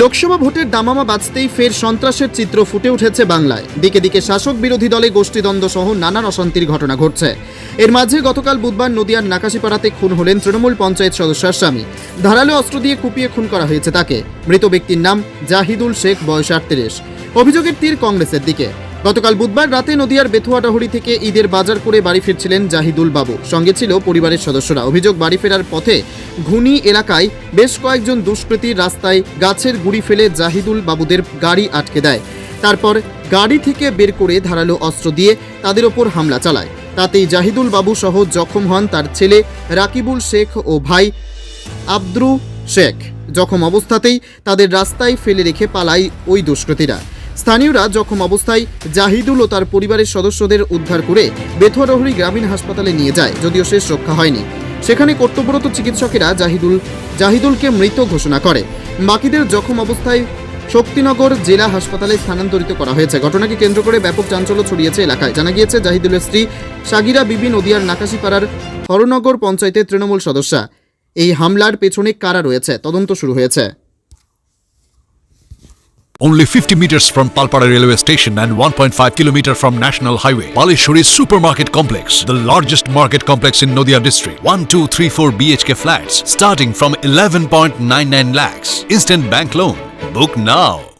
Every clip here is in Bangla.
লোকসভা ভোটের দামামা বাঁচতেই ফের সন্ত্রাসের চিত্র ফুটে উঠেছে বাংলায়। দিকে দিকে শাসক বিরোধী দলে গোষ্ঠীদ্বন্দ্ব সহ নানান অশান্তির ঘটনা ঘটছে। এর মাঝে গতকাল বুধবার নদিয়ার নাকাশিপাড়াতে খুন হলেন তৃণমূল পঞ্চায়েত সদস্যার স্বামী। ধারালো অস্ত্র দিয়ে কুপিয়ে খুন করা হয়েছে তাকে। মৃত ব্যক্তির নাম জাহিদুল শেখ, বয়স আটত্রিশ। অভিযোগের তীর কংগ্রেসের দিকে। গতকাল বুধবার রাতে নদিয়ার বেথুয়াডাহরি থেকে ঈদের বাজার করে বাড়ি ফিরছিলেন জাহিদুল বাবু। সঙ্গে ছিল পরিবারের সদস্যরা। অভিযোগ, বাড়ি ফেরার পথে ঘুনি এলাকায় বেশ কয়েকজন দুষ্কৃতী রাস্তায় গাছের গুড়ি ফেলে জাহিদুল বাবুদের গাড়ি আটকে দেয়। তারপর গাড়ি থেকে বের করে ধারালো অস্ত্র দিয়ে তাদের ওপর হামলা চালায়। তাতেই জাহিদুল বাবু সহ জখম হন তার ছেলে রাকিবুল শেখ ও ভাই আব্দরু শেখ। জখম অবস্থাতেই তাদের রাস্তায় ফেলে রেখে পালায় ওই দুষ্কৃতীরা। স্থানীয়রা জখম অবস্থায় জাহিদুল ও তার পরিবারের সদস্যদের উদ্ধার করে বেথুয়াডহরি গ্রামীণ হাসপাতালে নিয়ে যায়, যদিও শেষ রক্ষা হয়নি। সেখানে কর্তব্যরত চিকিৎসকেরা জাহিদুল জাহিদুলকে মৃত ঘোষণা করে। বাকিদের জখম অবস্থায় শক্তিনগর জেলা হাসপাতালে স্থানান্তরিত করা হয়েছে। ঘটনাকে কেন্দ্র করে ব্যাপক চাঞ্চল্য ছড়িয়েছে এলাকায়। জানা গিয়েছে, জাহিদুলের স্ত্রী সাগিরা বিবি নদিয়ার নাকাশিপাড়ার হরনগর পঞ্চায়েতের তৃণমূল সদস্যা। এই হামলার পেছনে কারা রয়েছে? তদন্ত শুরু হয়েছে। Only 50 meters from Palpara railway station and 1.5 kilometer from National Highway, Palishuri Supermarket Complex, the largest market complex in Noida district. 1, 2, 3, 4 BHK flats starting from 11.99 lakhs. Instant bank loan. Book now.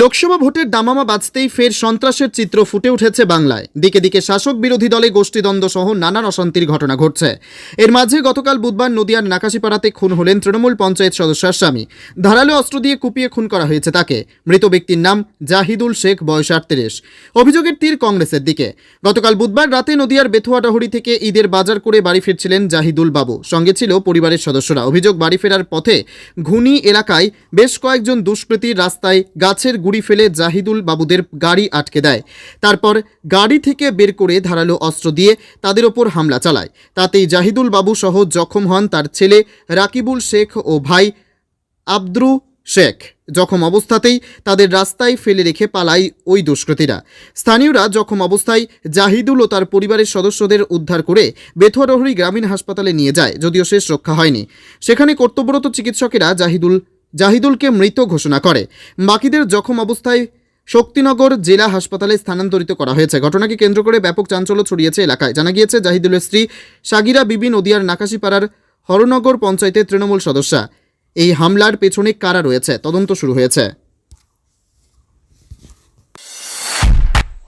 Lok Sabha ভোটের দামামা বাজতেই ফের সন্ত্রাসের চিত্র ফুটে উঠেছে বাংলায়। দিকে দিকে শাসক বিরোধী দলে গোষ্ঠীদ্বন্দ্ব সহ নানান অশান্তির ঘটনা ঘটছে। এর মাঝে গতকাল বুধবার নদিয়ার নাকাশিপাড়াতে খুন হলেন তৃণমূল পঞ্চায়েত সদস্যার স্বামী। ধারালো অস্ত্র দিয়ে কুপিয়ে খুন করা হয়েছে তাকে। মৃত ব্যক্তির নাম জাহিদুল শেখ, বয়স আটত্রিশ। অভিযোগের তীর কংগ্রেসের দিকে। গতকাল বুধবার রাতে নদিয়ার বেথুয়াডাহরি থেকে ঈদের বাজার করে বাড়ি ফিরছিলেন জাহিদুল বাবু। সঙ্গে ছিল পরিবারের সদস্যরা। অভিযোগ, বাড়ি ফেরার পথে ঘুনি এলাকায় বেশ কয়েকজন দুষ্কৃতী রাস্তায় গাছের গুড়ি ফেলে জাহিদুল বাবুদের গাড়ি আটকে দেয়। তারপর গাড়ি থেকে বের করে ধারালো অস্ত্র দিয়ে তাদের ওপর হামলা চালায়। তাতেই জাহিদুল বাবু সহ জখম হন তার ছেলে রাকিবুল শেখ ও ভাই আব্দরু শেখ। জখম অবস্থাতেই তাদের রাস্তায় ফেলে রেখে পালায় ওই দুষ্কৃতীরা। স্থানীয়রা জখম অবস্থায় জাহিদুল ও তার পরিবারের সদস্যদের উদ্ধার করে বেথুয়াডহরি গ্রামীণ হাসপাতালে নিয়ে যায়, যদিও শেষ রক্ষা হয়নি। সেখানে কর্তব্যরত চিকিৎসকেরা জাহিদুল জাহিদুলকে মৃত ঘোষণা করে। বাকিদের জখম অবস্থায় শক্তিনগর জেলা হাসপাতালে স্থানান্তরিত করা হয়েছে। ঘটনাকে কেন্দ্র করে ব্যাপক চাঞ্চল্য ছড়িয়েছে এলাকায়। জানা গিয়েছে, জাহিদুলের স্ত্রী সাগিরা বিবি নদিয়ার নাকাশিপাড়ার হরনগর পঞ্চায়েতের তৃণমূল সদস্যা। এই হামলার পেছনে কারা রয়েছে? তদন্ত শুরু হয়েছে।